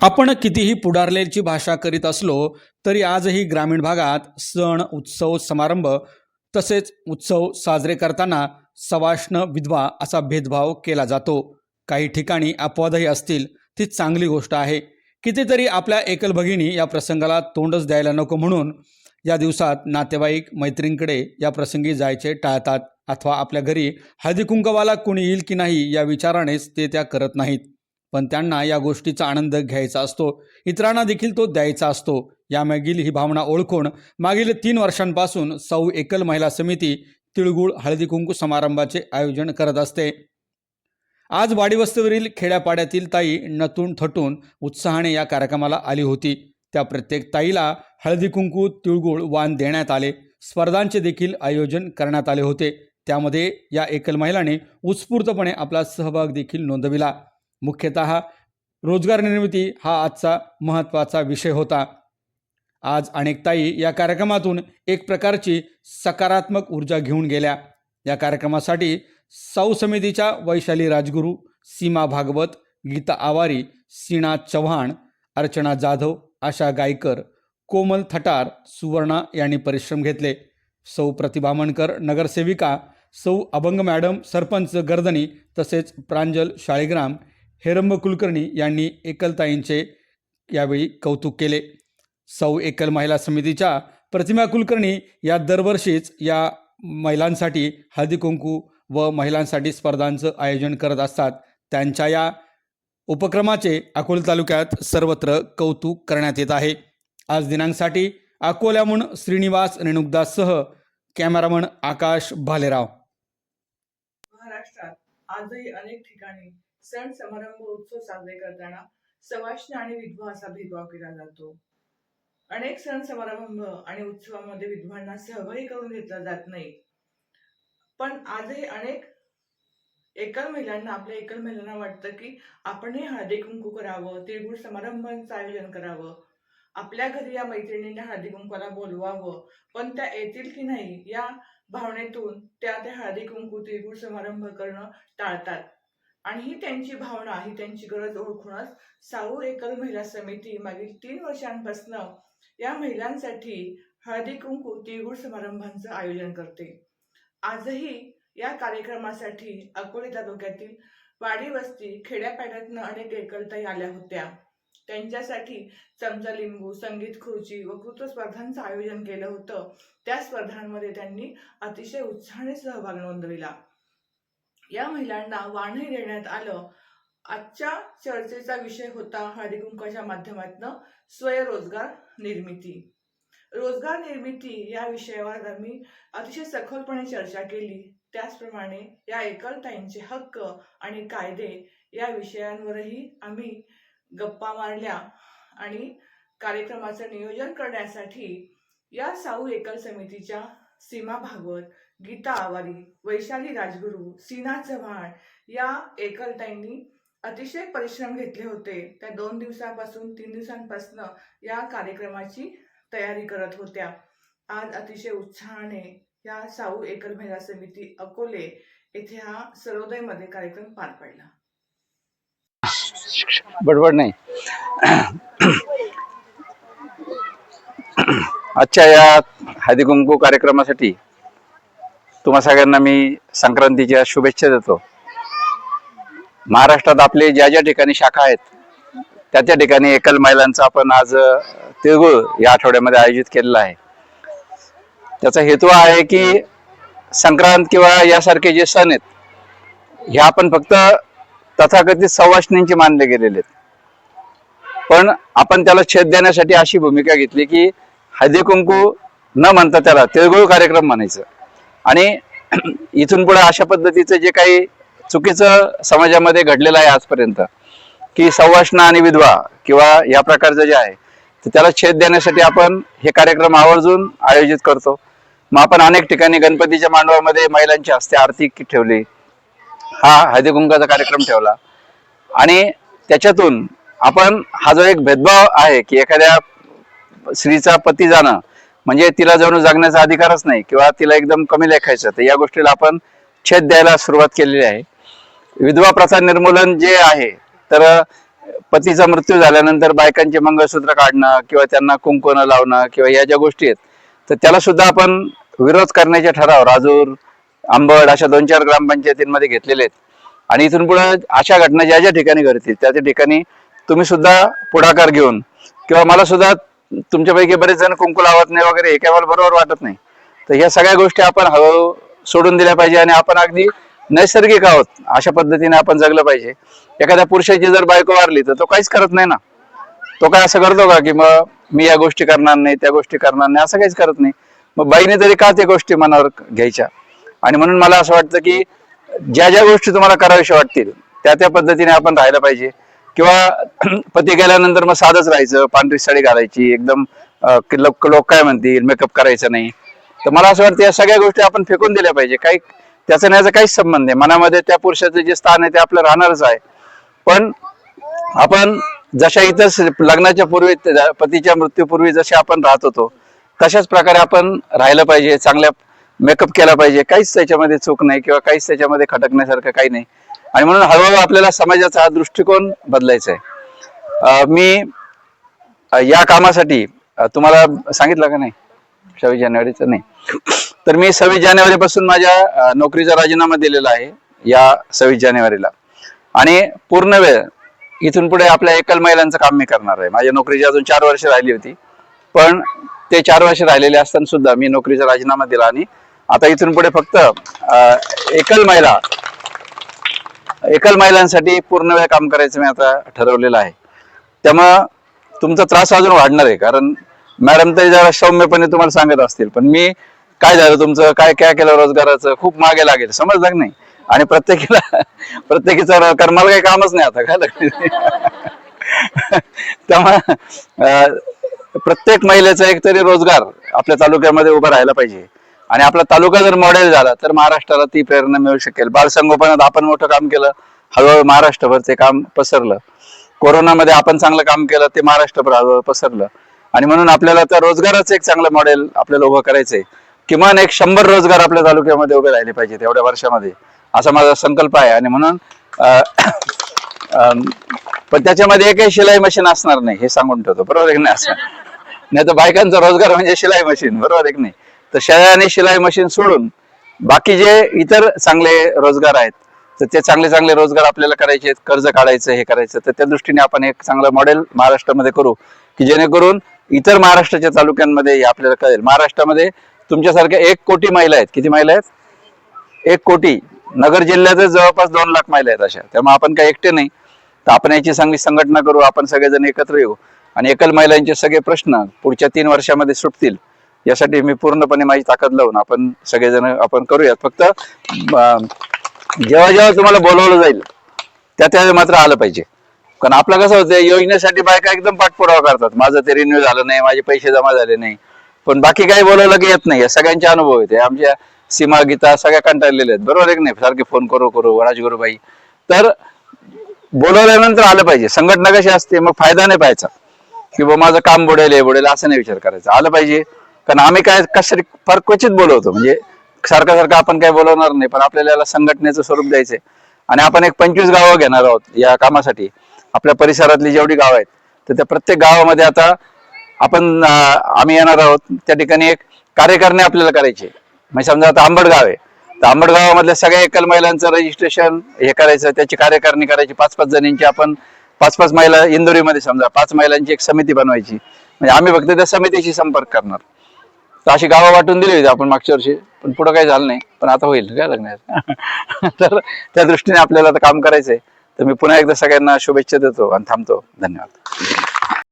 आपण कितीही पुढारलेची भाषा करीत असलो तरी आजही ग्रामीण भागात सण उत्सव समारंभ तसेच उत्सव साजरे करताना सवाष्ण विधवा असा भेदभाव केला जातो. काही ठिकाणी अपवादही असतील ती चांगली गोष्ट आहे. कितीतरी आपल्या एकल भगिनी या प्रसंगाला तोंडच द्यायला नको म्हणून या दिवसात नातेवाईक मैत्रींकडे या प्रसंगी जायचे टाळतात. अथवा आपल्या घरी हळदी कुंकवाला कोणी येईल की नाही या विचारानेच ते त्या करत नाहीत. पण त्यांना या गोष्टीचा आनंद घ्यायचा असतो. इतरांना देखील तो द्यायचा असतो. यामागील ही भावना ओळखून मागील तीन वर्षांपासून सौ एकल महिला समिती तिळगुळ हळदी कुंकू समारंभाचे आयोजन करत असते. आज वाडीवस्तीवरील खेड्यापाड्यातील ताई नतून थटून उत्साहाने या कार्यक्रमाला आली होती. त्या प्रत्येक ताईला हळदी कुंकू तिळगुळ वाण देण्यात आले. स्पर्धांचे देखील आयोजन करण्यात आले होते. त्यामध्ये या एकल महिलाने उत्स्फूर्तपणे आपला सहभाग देखील नोंदविला. मुख्यतः रोजगार निर्मिती हा आजचा महत्त्वाचा विषय होता. आज अनेक ताई या कार्यक्रमातून एक प्रकारची सकारात्मक ऊर्जा घेऊन गेल्या. या कार्यक्रमासाठी साऊ समितीच्या वैशाली राजगुरू सीमा भागवत गीता आवारी सीना चव्हाण अर्चना जाधव आशा गायकर कोमल थटार सुवर्णा यांनी परिश्रम घेतले. सौ प्रतिभामणकर नगरसेविका सौ अभंग मॅडम सरपंच गर्दनी तसेच प्रांजल शाळीग्राम हेरंब कुलकर्णी यांनी एकलताईंचे यावेळी कौतुक केले. सौ एकल महिला समितीच्या प्रतिमा कुलकर्णी या दरवर्षीच या महिलांसाठी हळदी कुंकू व महिलांसाठी स्पर्धांचं आयोजन करत असतात. त्यांच्या या उपक्रमाचे अकोले तालुक्यात सर्वत्र कौतुक करण्यात येत आहे. आज दिनांकसाठी अकोल्याहून श्रीनिवास रेणुकदाससह कॅमेरामन आकाश भालेराव. महाराष्ट्रात आजही अनेक ठिकाणी सण समारंभ उत्सव साजरे करताना सवाष्ण आणि विधवा असा भेदभाव केला जातो. अनेक सण समारंभ आणि उत्सवामध्ये विधवांना सहभागी करून घेतला जात नाही. पण आजही अनेक एकल महिलांना आपल्या एकल महिलांना वाटतं की आपणही हळदी कुंकू करावं तिळगुळ समारंभांचं आयोजन करावं. आपल्या घरी या मैत्रिणींना हळदी कुंकूला बोलवावं पण त्या येतील की नाही या भावनेतून त्या त्या हळदी कुंकू तिळगुळ समारंभ करणं टाळतात. आणि ही त्यांची भावना ही त्यांची गरज ओळखूनच साऊ एकल महिला समिती मागील तीन वर्षांपासून या महिलांसाठी हळदी कुंकू तिळगुळ समारंभांचं आयोजन करते. आजही या कार्यक्रमासाठी अकोले तालुक्यातील वाडी वस्ती खेड्यापाड्यातनं अनेक एकलताई आल्या होत्या. त्यांच्यासाठी चमचा लिंबू संगीत खुर्ची व स्पर्धांचं आयोजन केलं होतं. त्या स्पर्धांमध्ये त्यांनी अतिशय उत्साहाने सहभाग नोंदविला. या महिलांना वाणही देण्यात आलं. आजच्या चर्चेचा विषय होता हळदीकुंकाच्या माध्यमातून स्वयंरोजगार निर्मिती. रोजगार निर्मिती या विषयावर आम्ही अतिशय सखोलपणे चर्चा केली. त्याचप्रमाणे या एकलताईंचे हक्क आणि कायदे या विषयांवरही आम्ही गप्पा मारल्या आणि कार्यक्रमाचं नियोजन करण्यासाठी या साऊ एकल समितीच्या सीमा भागवत गीता आवारी वैशाली राजगुरू सीना चव्हाण या एकलताईंनी अतिशय परिश्रम घेतले होते. त्या दोन दिवसापासून तीन दिवसांपासून या कार्यक्रमाची तयारी करत होत्या. आज अतिशय उत्साहाने या साऊ एकल महिला समिती अकोले येथे हा सर्वोदयमध्ये कार्यक्रम पार पडला. बडबड नाही. आजच्या या हळदी कुंकू कार्यक्रमासाठी तुम्हा सगळ्यांना मी संक्रांतीच्या शुभेच्छा देतो. महाराष्ट्रात आपले ज्या ज्या ठिकाणी शाखा आहेत त्या त्या ठिकाणी एकल महिलांचा आपण आज तिळगुळ या आठवड्यामध्ये आयोजित केलेला आहे. त्याचा हेतू आहे की संक्रांत किंवा यासारखे जे सण आहेत हे आपण फक्त तथाकथित सवाष्णींचे मानले गेलेले आहेत. पण आपण त्याला छेद देण्यासाठी अशी भूमिका घेतली की हळदी कुंकू न म्हणता त्याला तिळगुळ कार्यक्रम म्हणायचं. आणि इथून पुढे अशा पद्धतीचं जे काही चुकीचं समाजामध्ये घडलेलं आहे आजपर्यंत की सवाष्ण आणि विधवा किंवा या प्रकारचं जे आहे तर त्याला छेद देण्यासाठी आपण हे कार्यक्रम आवर्जून आयोजित करतो. मग आपण अनेक ठिकाणी गणपतीच्या मांडवामध्ये महिलांची हस्ते आरती ठेवली. हा हळदीकुंकाचा कार्यक्रम ठेवला. आणि त्याच्यातून आपण हा जो एक भेदभाव आहे की एखाद्या स्त्रीचा पती जाणं म्हणजे तिला जणू जगण्याचा अधिकारच नाही किंवा तिला एकदम कमी लेखायचं तर या गोष्टीला आपण छेद द्यायला सुरुवात केलेली आहे. विधवा प्रथा निर्मूलन जे आहे तर पतीचा मृत्यू झाल्यानंतर बायकांचे मंगळसूत्र काढणं किंवा त्यांना कुंकून लावणं किंवा या ज्या गोष्टी आहेत तर त्याला सुद्धा आपण विरोध करण्याचे ठराव राजूर आंबड अशा दोन चार ग्रामपंचायतींमध्ये घेतलेले आहेत. आणि इथून पुढे अशा घटना ज्या ज्या ठिकाणी घडतील त्या त्या ठिकाणी तुम्ही सुद्धा पुढाकार घेऊन किंवा मला सुद्धा तुमच्यापैकी बरेच जण कुंकू लावत नाही वगैरे हे काय बरोबर वाटत नाही. तर ह्या सगळ्या गोष्टी आपण हळूहळू सोडून दिल्या पाहिजे आणि आपण अगदी नैसर्गिक आहोत अशा पद्धतीने आपण जगलं पाहिजे. एखाद्या पुरुषाची जर बायको वारली तर तो काहीच करत नाही ना. तो काय असं करतो का की मग मी या गोष्टी करणार नाही त्या गोष्टी करणार नाही असं काहीच करत नाही. मग बाईने तरी का त्या गोष्टी मनावर घ्यायच्या? आणि म्हणून मला असं वाटतं की ज्या ज्या गोष्टी तुम्हाला कराव्याशा वाटतील त्या त्या पद्धतीने आपण राहायला पाहिजे. किंवा पती गेल्यानंतर मग साधच राहायचं पांढरी साडी घालायची एकदम लोक लोक काय म्हणतील मेकअप करायचं नाही. तर मला असं वाटतं या सगळ्या गोष्टी आपण फेकून दिल्या पाहिजे. काही त्याचा नाही याचा काहीच संबंध नाही. मनामध्ये त्या पुरुषाचं जे स्थान आहे ते आपलं राहणारच आहे. पण आपण जशा इथं लग्नाच्या पूर्वी पतीच्या मृत्यूपूर्वी जसे आपण राहत होतो तशाच प्रकारे आपण राहिलं पाहिजे चांगल्या मेकअप केला पाहिजे. काहीच त्याच्यामध्ये चूक नाही किंवा काहीच त्याच्यामध्ये खटकण्यासारखं काही नाही. आणि म्हणून हळूहळू आपल्याला समाजाचा हा दृष्टिकोन बदलायचा आहे. मी या कामासाठी तुम्हाला सांगितलं का नाही? सव्वीस जानेवारीचं नाही. तर मी सव्वीस जानेवारीपासून माझ्या नोकरीचा राजीनामा दिलेला आहे या सव्वीस जानेवारीला. आणि पूर्ण वेळ इथून पुढे आपल्या एकल महिलांचं काम मी करणार आहे. माझ्या नोकरीची अजून चार वर्ष राहिली होती. पण ते चार वर्ष राहिलेले असताना सुद्धा मी नोकरीचा राजीनामा दिला आणि आता इथून पुढे फक्त अं, एकल महिला एकल महिलांसाठी पूर्ण वेळ काम करायचं मी आता ठरवलेलं आहे. त्यामुळं तुमचा त्रास अजून वाढणार आहे कारण मॅडम तरी जरा सौम्यपणे तुम्हाला सांगत असतील पण मी काय झालं तुमचं काय काय केलं रोजगाराचं खूप मागे लागेल समजलं नाही? आणि प्रत्येकीला प्रत्येकीचं कारण मला काही कामच नाही आता काय त्यामुळे प्रत्येक महिलेचा एक तरी रोजगार आपल्या तालुक्यामध्ये उभा राहायला पाहिजे. आणि आपला तालुका जर मॉडेल झाला तर महाराष्ट्राला ती प्रेरणा मिळू शकेल. बालसंगोपनात आपण मोठं काम केलं हळूहळू महाराष्ट्रभर ते काम पसरलं. कोरोनामध्ये आपण चांगलं काम केलं ते महाराष्ट्रभर हळूहळू पसरलं. आणि म्हणून आपल्याला तर रोजगाराचं एक चांगलं मॉडेल आपल्याला उभं करायचंय. किमान एक शंभर रोजगार आपल्या तालुक्यामध्ये उभे राहिले पाहिजेत एवढ्या वर्षामध्ये. असा माझा संकल्प आहे. आणि म्हणून अं, पण त्याच्यामध्ये एकही शिलाई मशीन असणार नाही हे सांगून ठेवतो. बरोबर एक नाही? असं. नाही तर बायकांचा रोजगार म्हणजे शिलाई मशीन. बरोबर एक नाही? तर शाळा आणि शिलाई मशीन सोडून बाकी जे इतर चांगले रोजगार आहेत तर ते चांगले चांगले रोजगार आपल्याला करायचे आहेत कर्ज काढायचं हे करायचं तर त्या दृष्टीने आपण एक चांगलं मॉडेल महाराष्ट्रामध्ये करू की जेणेकरून इतर महाराष्ट्राच्या तालुक्यांमध्ये हे आपल्याला कळेल. महाराष्ट्रामध्ये तुमच्यासारख्या एक कोटी महिला आहेत. किती महिला आहेत? एक कोटी. नगर जिल्ह्यातच जवळपास दोन लाख महिला आहेत अशा. त्यामुळे आपण काही एकटे नाही. तर आपण याची चांगली संघटना करू आपण सगळेजण एकत्र येऊ. आणि एकल महिलांचे सगळे प्रश्न पुढच्या तीन वर्षामध्ये सुटतील. यासाठी मी पूर्णपणे माझी ताकद लावून आपण सगळेजण आपण करूयात. फक्त जेव्हा जेव्हा तुम्हाला बोलवलं जाईल त्या त्या मात्र आलं पाहिजे. कारण आपलं कसं होतं योजनेसाठी बायका एकदम पाठपुरावा करतात. माझं ते रिन्यू झालं नाही माझे पैसे जमा झाले नाही. पण बाकी काही बोलवलं की येत नाही. या सगळ्यांचे अनुभव येते आमच्या सीमा गीता सगळ्या कंटाळलेल्या आहेत. बरोबर एक नाही? सारखे फोन करू करू राजगुरुबाई. तर बोलवल्यानंतर आलं पाहिजे. संघटना कशी असते? मग फायदा नाही पाहायचा. की बा माझं काम बुडेल हे बुडेल असं नाही विचार करायचा. आलं पाहिजे. कारण आम्ही काय कशासाठी फार क्वचित बोलवतो म्हणजे सारखं सारखं आपण काय बोलवणार नाही पण आपल्याला याला संघटनेचं स्वरूप द्यायचंय. आणि आपण एक पंचवीस गावं घेणार आहोत या कामासाठी. आपल्या परिसरातली जेवढी गावं आहेत तर त्या प्रत्येक गावामध्ये आता आपण आम्ही येणार आहोत. त्या ठिकाणी एक कार्यकारणी आपल्याला करायची म्हणजे समजा आता आंबड गाव आहे. तर आंबड गावामधल्या सगळ्या एकल महिलांचं रजिस्ट्रेशन हे करायचं त्याची कार्यकारणी करायची. पाच पाच जणींची आपण पाच पाच महिला इंदोरीमध्ये समजा पाच महिलांची एक समिती बनवायची. म्हणजे आम्ही फक्त त्या समितीशी संपर्क करणार. तर अशी गावं वाटून दिली होती आपण मागच्या वर्षी पण पुढं काही झालं नाही. पण आता होईल काय लग्न तर त्या दृष्टीने आपल्याला आता काम करायचंय. तर मी पुन्हा एकदा सगळ्यांना शुभेच्छा देतो आणि थांबतो. धन्यवाद.